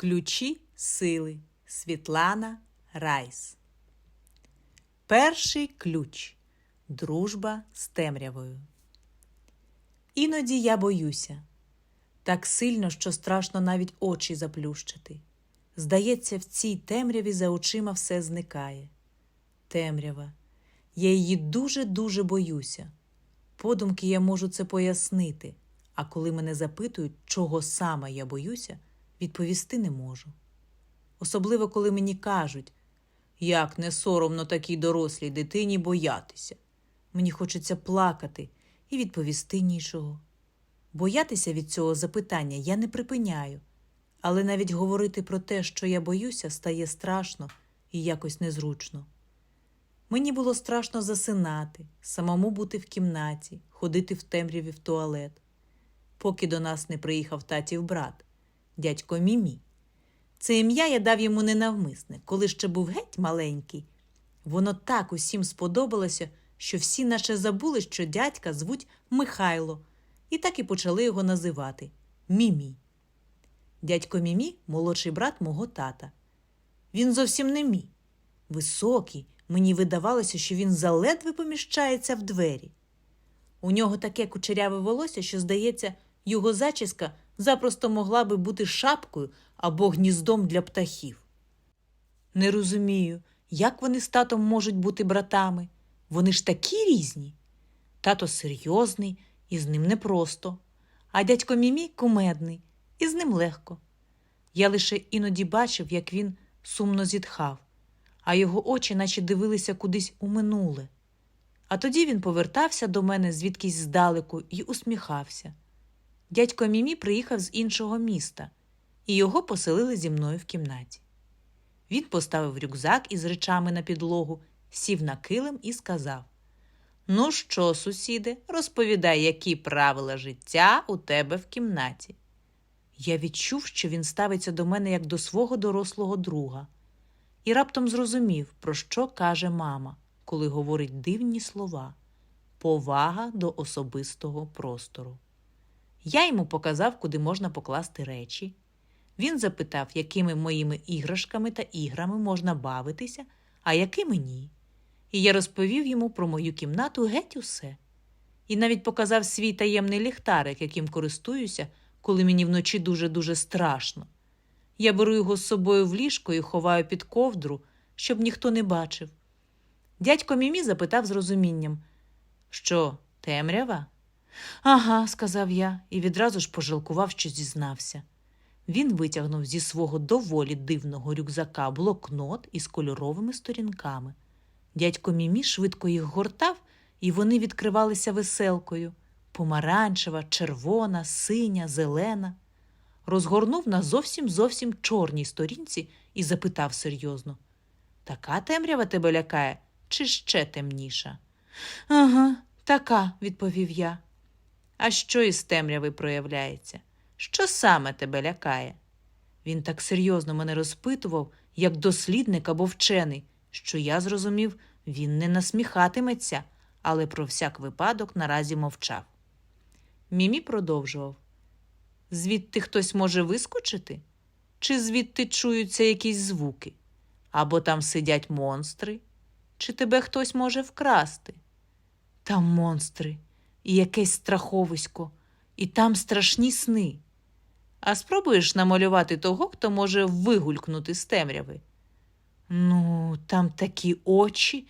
Ключі сили Світлана Райс. Перший ключ. Дружба з темрявою. Іноді я боюся. Так сильно, що страшно навіть очі заплющити. Здається, в цій темряві за очима все зникає. Темрява. Я її дуже-дуже боюся. Подумки я можу це пояснити, а коли мене запитують, чого саме я боюся, відповісти не можу. Особливо, коли мені кажуть, як не соромно такій дорослій дитині боятися. Мені хочеться плакати і відповісти нічого. Боятися від цього запитання я не припиняю, але навіть говорити про те, що я боюся, стає страшно і якось незручно. Мені було страшно засинати, самому бути в кімнаті, ходити в темряві в туалет, поки до нас не приїхав татів брат, дядько Мімі. Це ім'я я дав йому ненавмисне, коли ще був геть маленький. Воно так усім сподобалося, що всі наче забули, що дядька звуть Михайло, і так і почали його називати Мімі. Дядько Мімі молодший брат мого тата. Він зовсім не мій. Високий, мені видавалося, що він заледве поміщається в двері. У нього таке кучеряве волосся, що, здається, його зачіска запросто могла би бути шапкою або гніздом для птахів. Не розумію, як вони з татом можуть бути братами. Вони ж такі різні. Тато серйозний, і з ним непросто, а дядько Мімі кумедний, і з ним легко. Я лише іноді бачив, як він сумно зітхав, а його очі наче дивилися кудись у минуле. А тоді він повертався до мене звідкись здалеку і усміхався. Дядько Мімі приїхав з іншого міста, і його поселили зі мною в кімнаті. Він поставив рюкзак із речами на підлогу, сів на килим і сказав: Ну що, сусіде, розповідай, які правила життя у тебе в кімнаті. Я відчув, що він ставиться до мене як до свого дорослого друга, і раптом зрозумів, про що каже мама, коли говорить дивні слова повага до особистого простору. Я йому показав, куди можна покласти речі. Він запитав, якими моїми іграшками та іграми можна бавитися, а якими ні. І я розповів йому про мою кімнату геть усе. І навіть показав свій таємний ліхтарик, яким користуюся, коли мені вночі дуже-дуже страшно. Я беру його з собою в ліжко і ховаю під ковдру, щоб ніхто не бачив. Дядько Мімі запитав з розумінням Що, темрява? Ага, сказав я і відразу ж пожалкував, що зізнався. Він витягнув зі свого доволі дивного рюкзака блокнот із кольоровими сторінками. Дядько Мімі швидко їх гортав, і вони відкривалися веселкою помаранчева, червона, синя, зелена. Розгорнув на зовсім зовсім чорній сторінці і запитав серйозно Така темрява тебе лякає, чи ще темніша? Ага, така, відповів я. А що із темряви проявляється? Що саме тебе лякає? Він так серйозно мене розпитував, як дослідник або вчений, що я зрозумів, він не насміхатиметься, але про всяк випадок наразі мовчав. Мімі продовжував звідти хтось може вискочити? Чи звідти чуються якісь звуки? Або там сидять монстри? Чи тебе хтось може вкрасти? Там монстри, і якесь страховисько, і там страшні сни. А спробуєш намалювати того, хто може вигулькнути з темряви? Ну, там такі очі.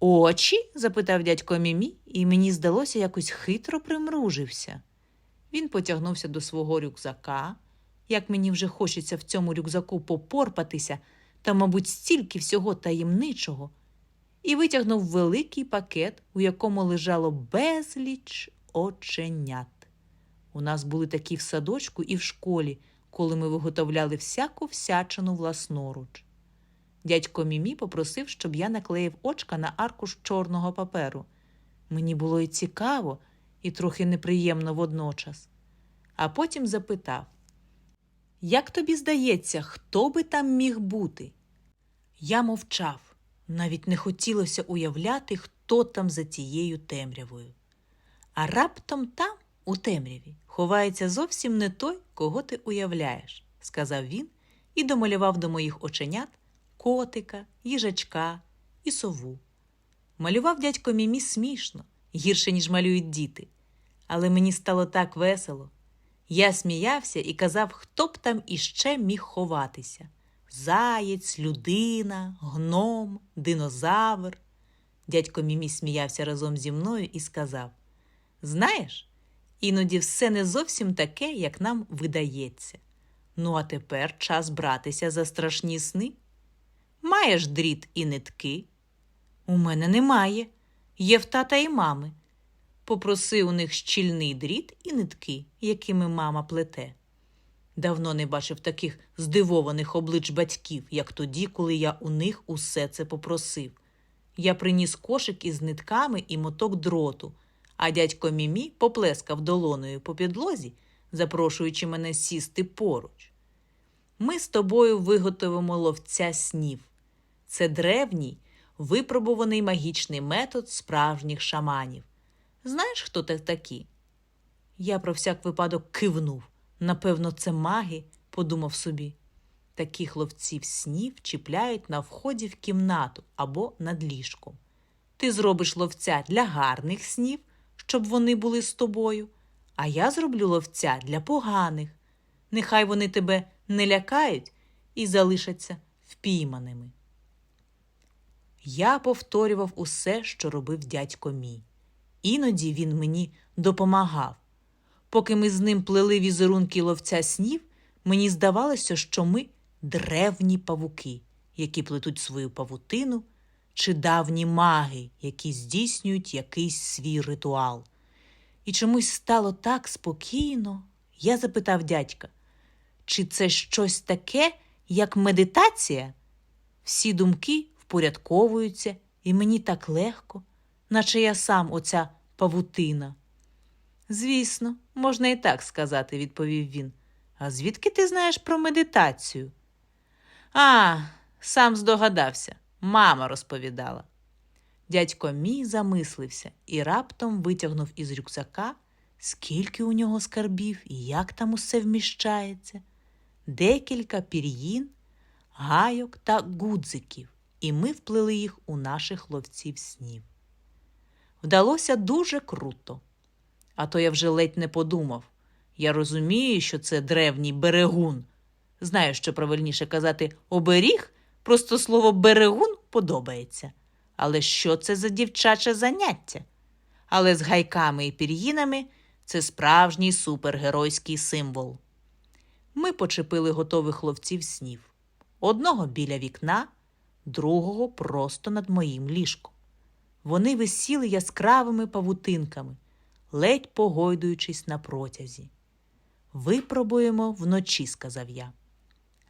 Очі? запитав дядько Мімі, і мені здалося, якось хитро примружився. Він потягнувся до свого рюкзака, як мені вже хочеться в цьому рюкзаку попорпатися, та, мабуть, стільки всього таємничого, і витягнув великий пакет, у якому лежало безліч оченят. У нас були такі в садочку і в школі, коли ми виготовляли всяку всячину власноруч. Дядько Мімі попросив, щоб я наклеїв очка на аркуш чорного паперу. Мені було і цікаво, і трохи неприємно водночас. А потім запитав: Як тобі здається, хто би там міг бути? Я мовчав, навіть не хотілося уявляти, хто там за тією темрявою. А раптом там, у темряві, ховається зовсім не той, кого ти уявляєш, сказав він і домалював до моїх оченят котика, їжачка і сову. Малював дядько Мімі смішно, гірше, ніж малюють діти. Але мені стало так весело. Я сміявся і казав, хто б там іще міг ховатися заєць, людина, гном, динозавр. Дядько Мімі сміявся разом зі мною і сказав: Знаєш, іноді все не зовсім таке, як нам видається. Ну, а тепер час братися за страшні сни. Маєш дріт і нитки? У мене немає. Є в тата і мами. Попроси у них щільний дріт і нитки, якими мама плете. Давно не бачив таких здивованих облич батьків, як тоді, коли я у них усе це попросив. Я приніс кошик із нитками і моток дроту, а дядько Мімі поплескав долоною по підлозі, запрошуючи мене сісти поруч. Ми з тобою виготовимо ловця снів. Це древній, випробуваний магічний метод справжніх шаманів. Знаєш, хто це такі? Я про всяк випадок кивнув. Напевно, це маги, подумав собі. Таких ловців снів чіпляють на вході в кімнату або над ліжком. Ти зробиш ловця для гарних снів, щоб вони були з тобою, а я зроблю ловця для поганих. Нехай вони тебе не лякають і залишаться впійманими. Я повторював усе, що робив дядько мій. Іноді він мені допомагав. Поки ми з ним плели візерунки ловця снів, мені здавалося, що ми древні павуки, які плетуть свою павутину, чи давні маги, які здійснюють якийсь свій ритуал. І чомусь стало так спокійно. Я запитав дядька, чи це щось таке, як медитація? Всі думки впорядковуються, і мені так легко, наче я сам оця павутина. Звісно, можна і так сказати, відповів він. А звідки ти знаєш про медитацію? А, сам здогадався, мама розповідала. Дядько мій замислився і раптом витягнув із рюкзака, скільки у нього скарбів і як там усе вміщається, декілька пір'їн, гайок та гудзиків, і ми вплели їх у наших ловців снів. Вдалося дуже круто. А то я вже ледь не подумав. Я розумію, що це древній берегун. Знаю, що правильніше казати оберіг, просто слово берегун подобається. Але що це за дівчаче заняття? Але з гайками і пір'їнами це справжній супергеройський символ. Ми почепили готових ловців снів одного біля вікна, другого просто над моїм ліжком. Вони висіли яскравими павутинками ледь погойдуючись на протязі. Випробуємо вночі, сказав я.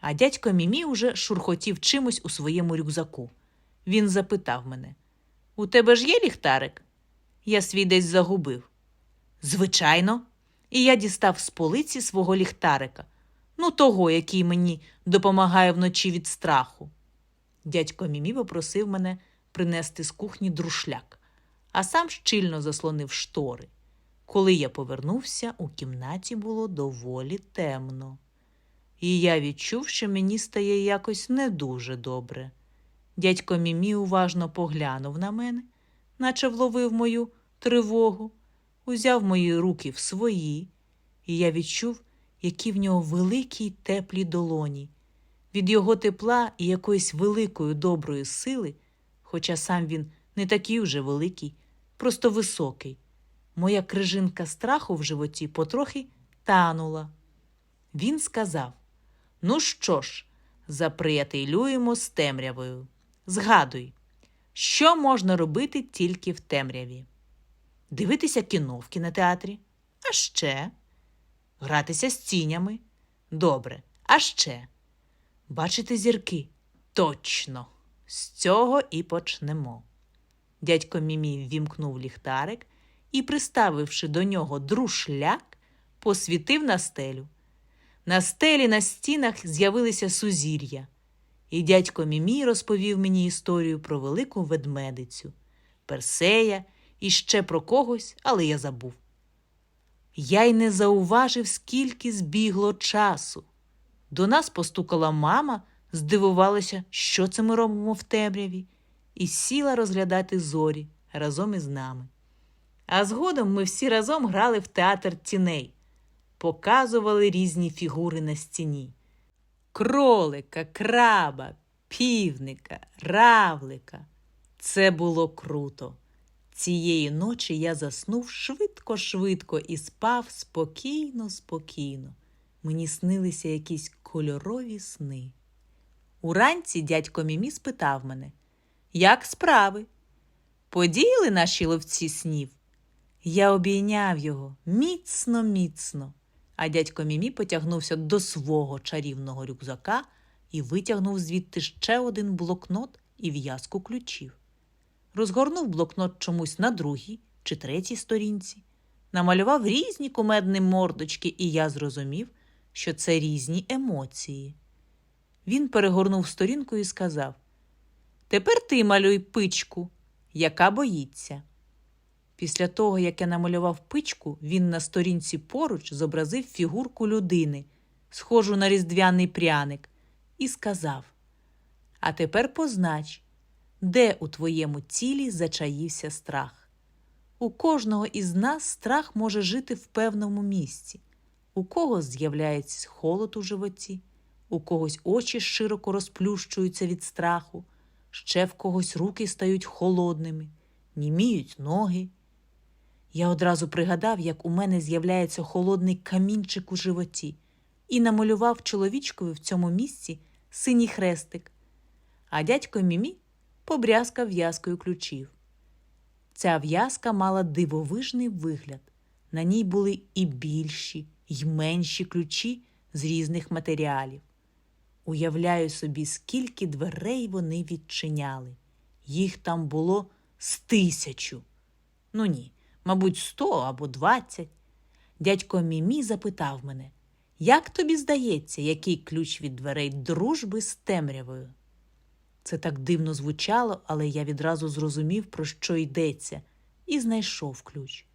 А дядько Мімі уже шурхотів чимось у своєму рюкзаку. Він запитав мене: У тебе ж є ліхтарик? Я свій десь загубив. Звичайно, і я дістав з полиці свого ліхтарика, ну того, який мені допомагає вночі від страху. Дядько Мімі попросив мене принести з кухні друшляк, а сам щільно заслонив штори. Коли я повернувся, у кімнаті було доволі темно, і я відчув, що мені стає якось не дуже добре. Дядько Мімі уважно поглянув на мене, наче вловив мою тривогу, узяв мої руки в свої, і я відчув, які в нього великі й теплі долоні. Від його тепла і якоїсь великої доброї сили, хоча сам він не такий уже великий, просто високий. Моя крижинка страху в животі потрохи танула. Він сказав: Ну що ж, заприятелюємо з темрявою. Згадуй, що можна робити тільки в темряві? Дивитися кіно в кінотеатрі? А ще гратися з тінями. Добре, а ще бачити зірки. Точно, з цього і почнемо. Дядько Мімі вімкнув ліхтарик і, приставивши до нього друшляк, посвітив на стелю. На стелі на стінах з'явилися сузір'я, і дядько Мімій розповів мені історію про велику ведмедицю, Персея і ще про когось, але я забув. Я й не зауважив, скільки збігло часу. До нас постукала мама, здивувалася, що це ми робимо в темряві, і сіла розглядати зорі разом із нами. А згодом ми всі разом грали в театр тіней, показували різні фігури на стіні: кролика, краба, півника, равлика. Це було круто. Цієї ночі я заснув швидко-швидко і спав спокійно, спокійно. Мені снилися якісь кольорові сни. Уранці дядько Мімі спитав мене, як справи? Подіяли наші ловці снів? Я обійняв його міцно, міцно, а дядько Мімі потягнувся до свого чарівного рюкзака і витягнув звідти ще один блокнот і в'язку ключів. Розгорнув блокнот чомусь на другій чи третій сторінці, намалював різні кумедні мордочки, і я зрозумів, що це різні емоції. Він перегорнув сторінку і сказав: Тепер ти малюй пичку, яка боїться. Після того, як я намалював пичку, він на сторінці поруч зобразив фігурку людини, схожу на різдвяний пряник, і сказав: А тепер познач, де у твоєму тілі зачаївся страх. У кожного із нас страх може жити в певному місці. У когось з'являється холод у животі, у когось очі широко розплющуються від страху, ще в когось руки стають холодними, німіють ноги. Я одразу пригадав, як у мене з'являється холодний камінчик у животі, і намалював чоловічкові в цьому місці синій хрестик, а дядько Мімі побрязкав в'язкою ключів. Ця в'язка мала дивовижний вигляд. На ній були і більші, й менші ключі з різних матеріалів. Уявляю собі, скільки дверей вони відчиняли. Їх там було з тисячу. Ну ні, мабуть, сто або двадцять. Дядько Мімі запитав мене, як тобі здається, який ключ від дверей дружби з темрявою? Це так дивно звучало, але я відразу зрозумів, про що йдеться, і знайшов ключ.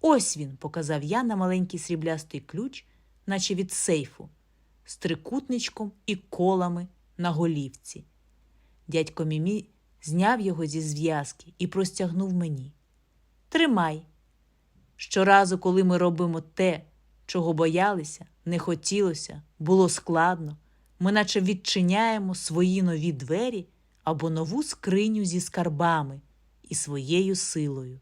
Ось він, показав я на маленький сріблястий ключ, наче від сейфу, з трикутничком і колами на голівці. Дядько Мімі зняв його зі зв'язки і простягнув мені. Тримай. Щоразу, коли ми робимо те, чого боялися, не хотілося, було складно, ми наче відчиняємо свої нові двері або нову скриню зі скарбами і своєю силою.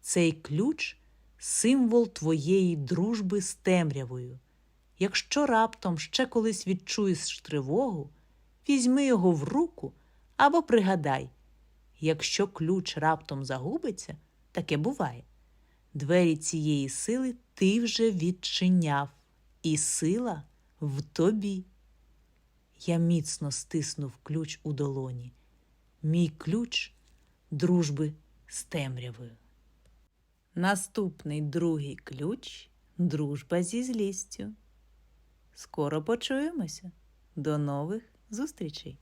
Цей ключ символ твоєї дружби з темрявою. Якщо раптом ще колись відчуєш тривогу, візьми його в руку або пригадай, якщо ключ раптом загубиться, таке буває. Двері цієї сили ти вже відчиняв, і сила в тобі. Я міцно стиснув ключ у долоні. Мій ключ дружби з темрявою. Наступний другий ключ дружба зі злістю. Скоро почуємося. До нових зустрічей!